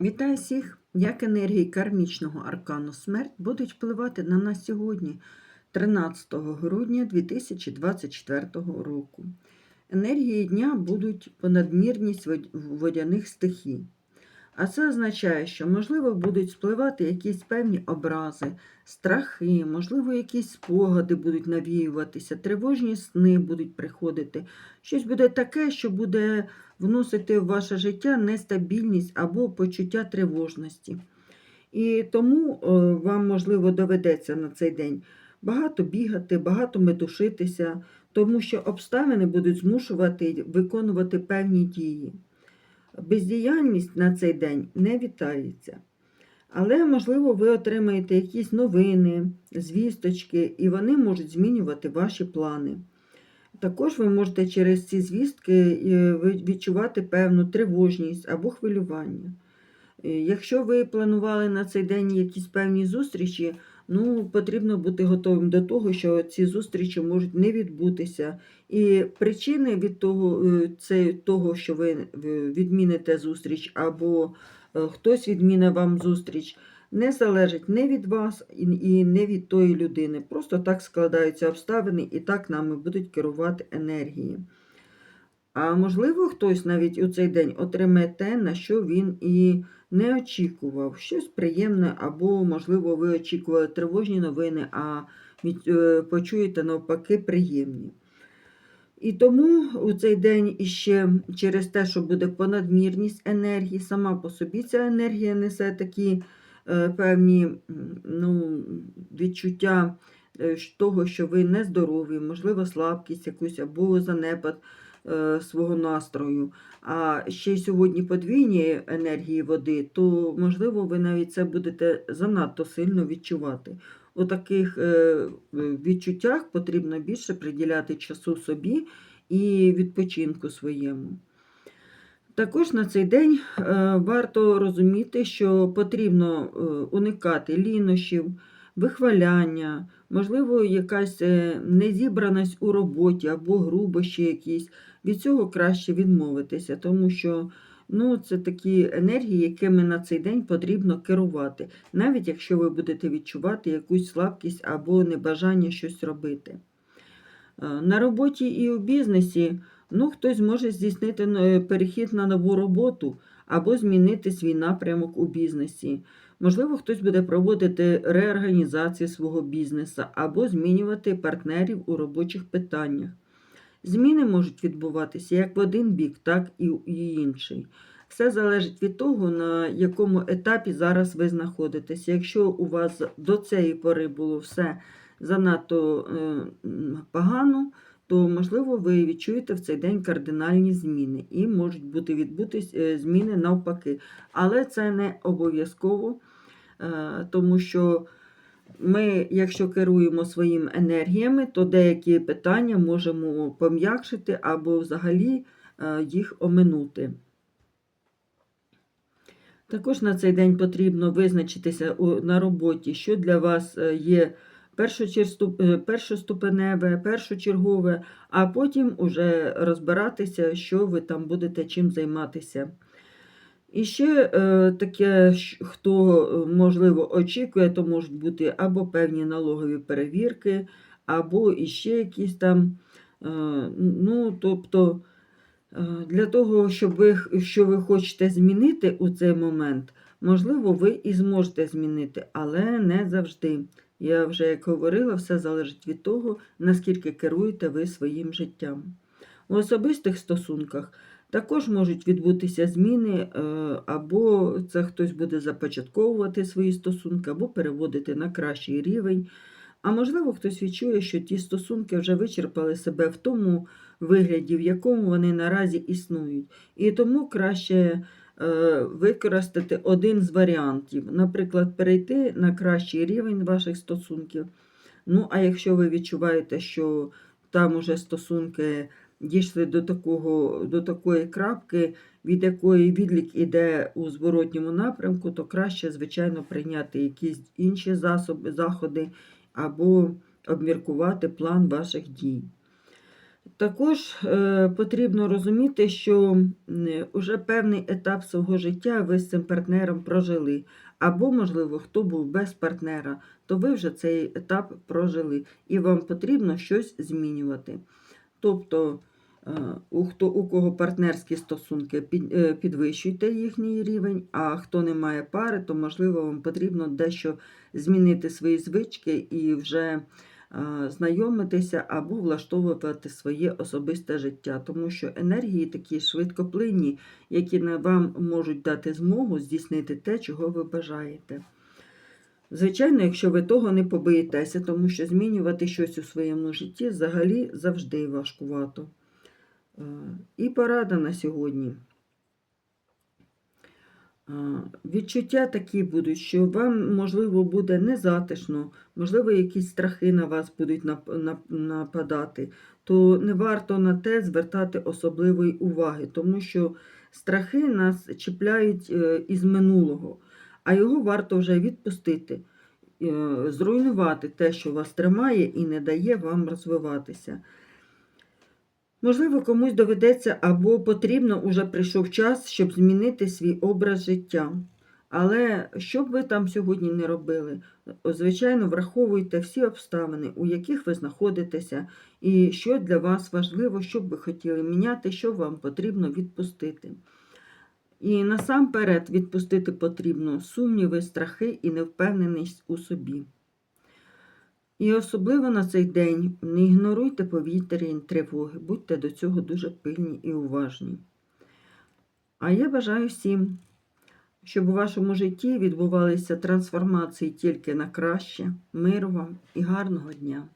Вітаю всіх! Як енергії кармічного аркану смерть будуть впливати на нас сьогодні, 13 грудня 2024 року. Енергії дня будуть понадмірність водяних стихій. А це означає, що, можливо, будуть спливати якісь певні образи, страхи, можливо, якісь спогади будуть навіюватися, тривожні сни будуть приходити. Щось буде таке, що буде вносити в ваше життя нестабільність або почуття тривожності. І тому е, вам, можливо, доведеться на цей день багато бігати, багато метушитися, тому що обставини будуть змушувати виконувати певні дії. Бездіяльність на цей день не вітається. Але, можливо, ви отримаєте якісь новини, звісточки, і вони можуть змінювати ваші плани. Також ви можете через ці звістки е, відчувати певну тривожність або хвилювання. Е, Якщо ви планували на цей день якісь певні зустрічі, ну, потрібно бути готовим до того, що ці зустрічі можуть не відбутися. І причини від того, е, це того, що ви відміните зустріч, або е, хтось відміни вам зустріч, не залежить не від вас і- не від тої людини. Просто так складаються обставини і так нами будуть керувати енергії. А можливо, хтось навіть у цей день отримає те, на що він і не очікував. Щось приємне, або, можливо, ви очікували тривожні новини, а е, почуєте навпаки приємні. І тому у цей день іще через те, що буде понадмірність енергії, сама по собі ця енергія несе такі е, певні ну, відчуття е, того, що ви нездорові, можливо, слабкість якусь або занепад свого настрою. А ще й сьогодні подвійні енергії води, то, можливо, ви навіть це будете занадто сильно відчувати. У таких е, відчуттях потрібно більше приділяти часу собі і відпочинку своєму. Також на цей день е, варто розуміти, що потрібно е, уникати лінощів, вихваляння, можливо, якась е, незібраність у роботі або грубощі якісь. Від цього краще відмовитися, тому що ну, це такі енергії, якими на цей день потрібно керувати, навіть якщо ви будете відчувати якусь слабкість або небажання щось робити. Е, На роботі і у бізнесі ну, хтось може здійснити е, перехід на нову роботу або змінити свій напрямок у бізнесі. Можливо, хтось буде проводити реорганізацію свого бізнесу або змінювати партнерів у робочих питаннях. Зміни можуть відбуватися як в один бік, так і в інший. Все залежить від того, на якому етапі зараз ви знаходитесь. Якщо у вас до цієї пори було все занадто е, погано, то, можливо, ви відчуєте в цей день кардинальні зміни і можуть бути відбутись е, зміни навпаки. Але це не обов'язково, тому що ми, якщо керуємо своїми енергіями, то деякі питання можемо пом'якшити або взагалі е, їх оминути. Також на цей день потрібно визначитися на роботі, що для вас е, є е, першоступеневе, першочергове, а потім уже розбиратися, що ви там будете чим займатися. І ще е, таке, хто, е, можливо, очікує, то можуть бути або певні налогові перевірки, або іще якісь там. Е, ну, тобто, для того, щоб ви, що ви хочете змінити у цей момент, можливо, ви і зможете змінити, але не завжди. Я вже як говорила, все залежить від того, наскільки керуєте ви своїм життям. У особистих стосунках також можуть відбутися зміни, е, або це хтось буде започатковувати свої стосунки, або переводити на кращий рівень. А можливо, хтось відчує, що ті стосунки вже вичерпали себе в тому вигляді, в якому вони наразі існують. І тому краще е, використати один з варіантів, наприклад, перейти на кращий рівень ваших стосунків. Ну, а якщо ви відчуваєте, що там уже стосунки дійшли до, такого, до такої крапки, від якої відлік іде у зворотньому напрямку, то краще, звичайно, прийняти якісь інші засоби, заходи або обміркувати план ваших дій. Також е, потрібно розуміти, що вже певний етап свого життя ви з цим партнером прожили. Або, можливо, хто був без партнера, то ви вже цей етап прожили, і вам потрібно щось змінювати. Тобто, у, хто, у кого партнерські стосунки, е, підвищуйте їхній рівень, а хто не має пари, то, можливо, вам потрібно дещо змінити свої звички і вже е, знайомитися або влаштовувати своє особисте життя, тому що енергії такі швидкоплинні, які вам можуть дати змогу здійснити те, чого ви бажаєте. Звичайно, якщо ви того не побоїтеся, тому що змінювати щось у своєму житті взагалі завжди важкувато. Е, І порада на сьогодні. Е, Відчуття такі будуть, що вам, можливо, буде незатишно, можливо, якісь страхи на вас будуть нап- нап- нападати, то не варто на те звертати особливої уваги, тому що страхи нас чіпляють е, із минулого, а його варто вже відпустити, зруйнувати те, що вас тримає і не дає вам розвиватися. Можливо, комусь доведеться або потрібно уже прийшов час, щоб змінити свій образ життя. Але що б ви там сьогодні не робили, звичайно, враховуйте всі обставини, у яких ви знаходитеся, і що для вас важливо, що б ви хотіли міняти, що вам потрібно відпустити. І насамперед відпустити потрібно сумніви, страхи і невпевненість у собі. І особливо на цей день не ігноруйте повітряні тривоги, будьте до цього дуже пильні і уважні. А я бажаю всім, щоб у вашому житті відбувалися трансформації тільки на краще, миру вам і гарного дня!